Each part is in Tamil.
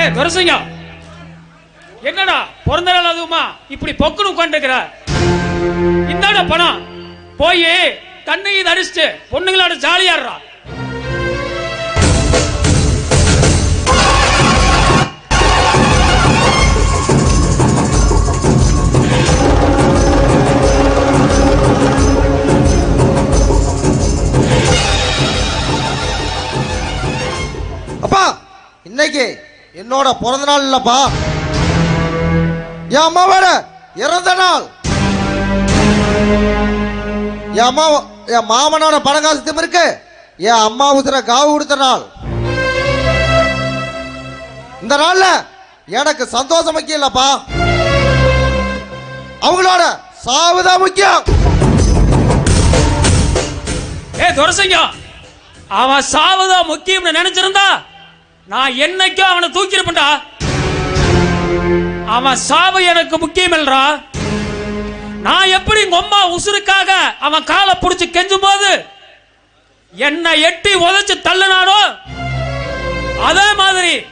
ஏ துரசிங்கம் என்னடா பிறந்த நாள் அதுவுமா? இப்படி பொக்குன்னு உட்காந்துருக்கிற இந்தாடா பணம். போய் தண்ணி இது அடிச்சுட்டு பொண்ணுங்களோட ஜாலியாடுறா அப்பா இன்னைக்கு என்னோட பிறந்த நாள் இல்லப்பா. என் அம்மாவோட இறந்த நாள். என் அம்மா என் மாமனோட பணங்காசு திமிருக்கு என் அம்மா உதிர காவு கொடுத்த நாள். இந்த நாள்ல எனக்கு சந்தோஷம் முக்கியம் இல்லப்பா. அவங்களோட சாவுதான் முக்கியம். ஏ துரசிங்கம். அவன் சாவுதான் முக்கியம்னு நினைச்சிருந்தா நான் என்னைக்கும் அவனை தூக்கியிருப்பேன்டா. அவன் சாவு எனக்கு முக்கியம் நான் எப்படி உங்க உசுருக்காக அவன் காலை பிடிச்சி கெஞ்சும் போது என்னை எட்டி உதச்சு தள்ளுனானோ அதே மாதிரி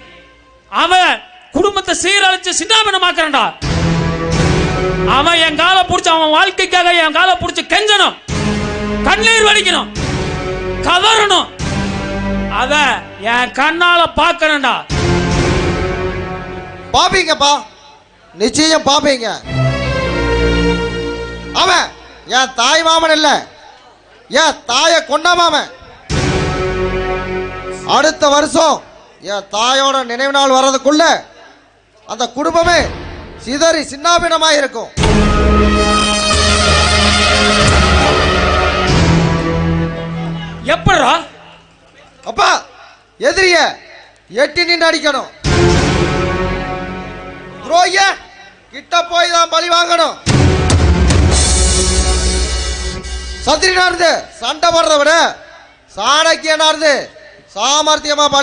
அவன் குடும்பத்தை சீரழிச்சு சின்னாபினமாக்குறான்டா அவன் என் காலை பிடிச்சி அவன் வாழ்க்கைக்காக என் காலை பிடிச்சி கெஞ்சணும். கண்ணீர் வடிக்கணும். கதறணும். அத என் கண்ணால பார்க்கணும்டா பாப்பீங்கப்பா. நிச்சயம் பாப்பீங்க. அவன் என் தாய் மாமன் இல்ல. என் தாயை கொண்ட மாமன். அடுத்த வருஷம் என் தாயோட நினைவு நாள் வர்றதுக்குள்ள அந்த குடும்பமே சிதறி சின்னாபினமா இருக்கும் எப்படிடா அப்பா எதிரிய எட்டி நின்று அடிக்கணும். துரோகிய கிட்ட போய் தான் பழி வாங்கணும். சத்திரினா இருந்து சண்டை போடுறத விட சாணக்கியனா இருந்து சாமர்த்தியமா